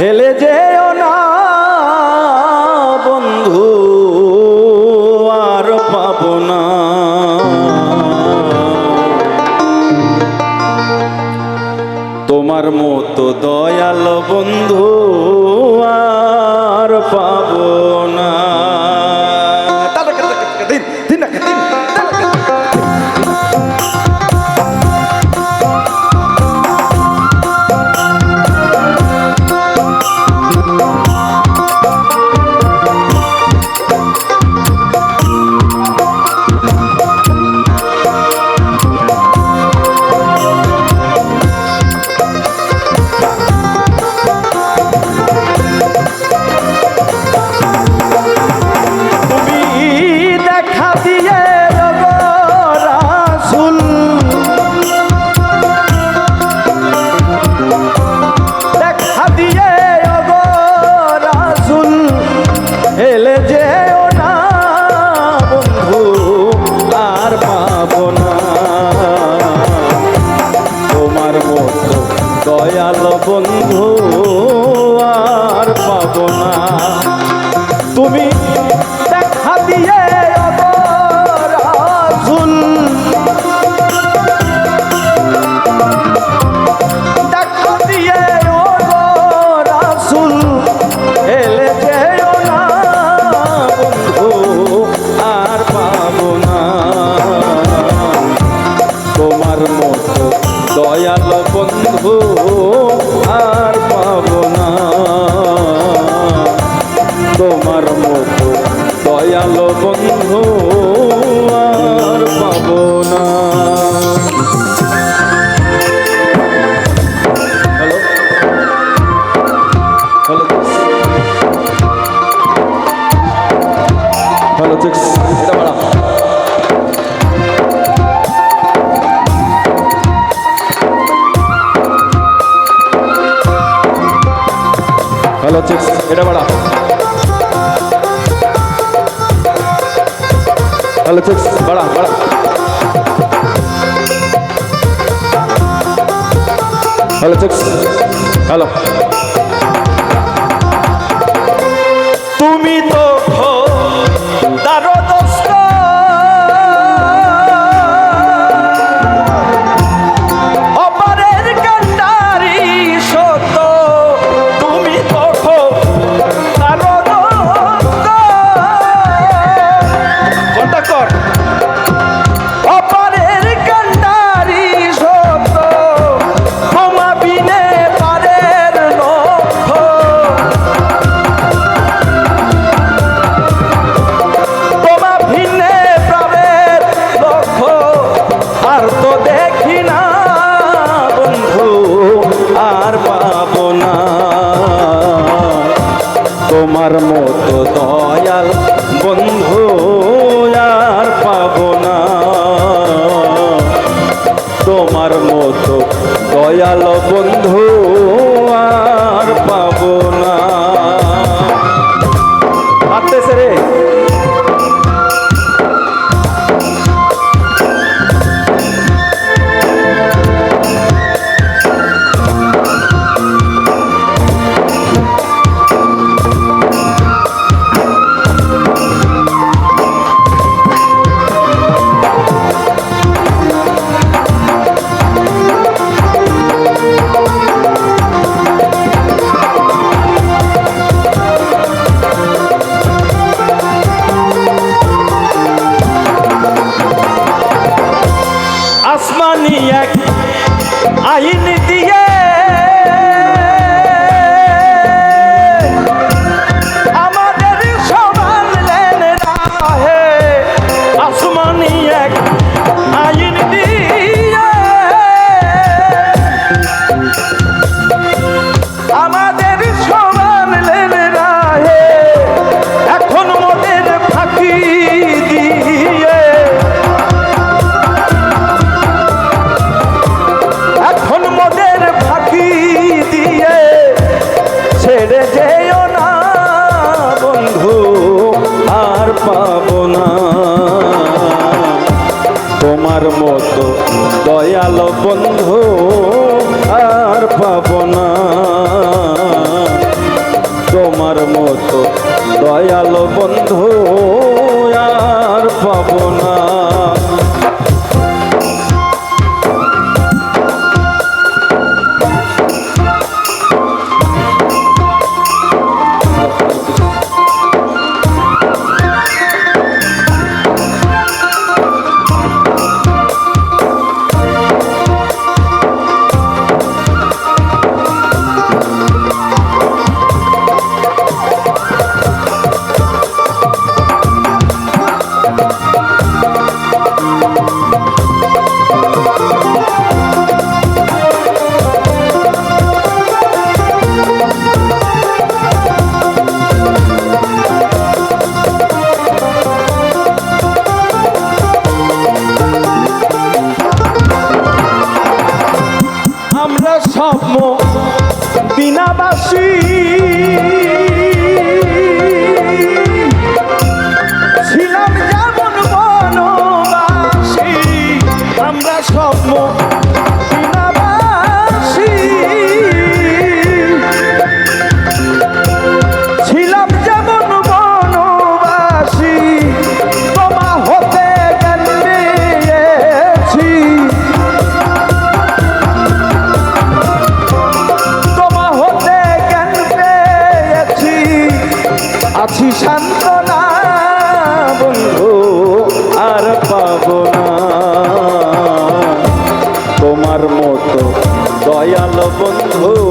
হেলে যেও না বন্ধু সিক্স এটা বাড়া। হ্যালো সিক্স এটা বাড়া। হ্যালো সিক্স বাড়া বাড়া। Hello six hello. গেল বন্ধু আর পাবনা তোমার মতো দয়াল বন্ধু আর পাবনা আছি শান্ত না বন্ধু আর পাবো না। তোমার মতো দয়াল বন্ধু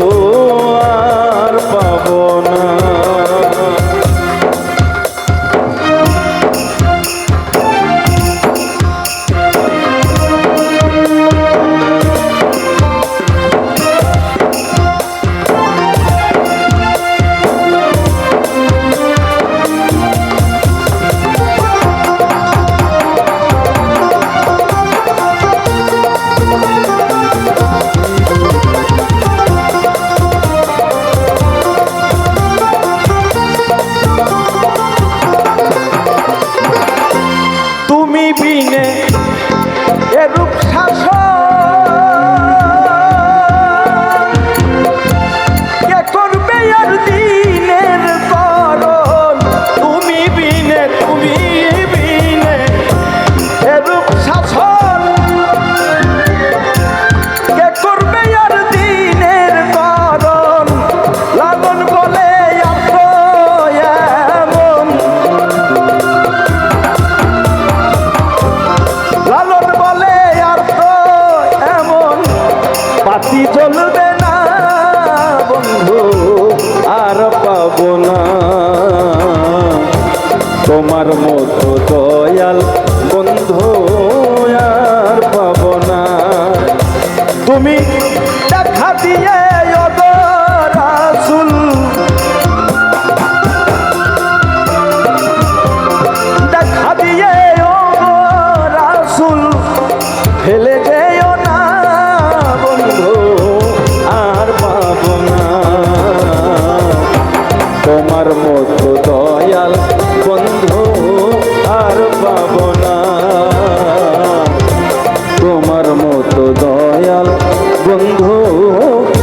বন্ধু।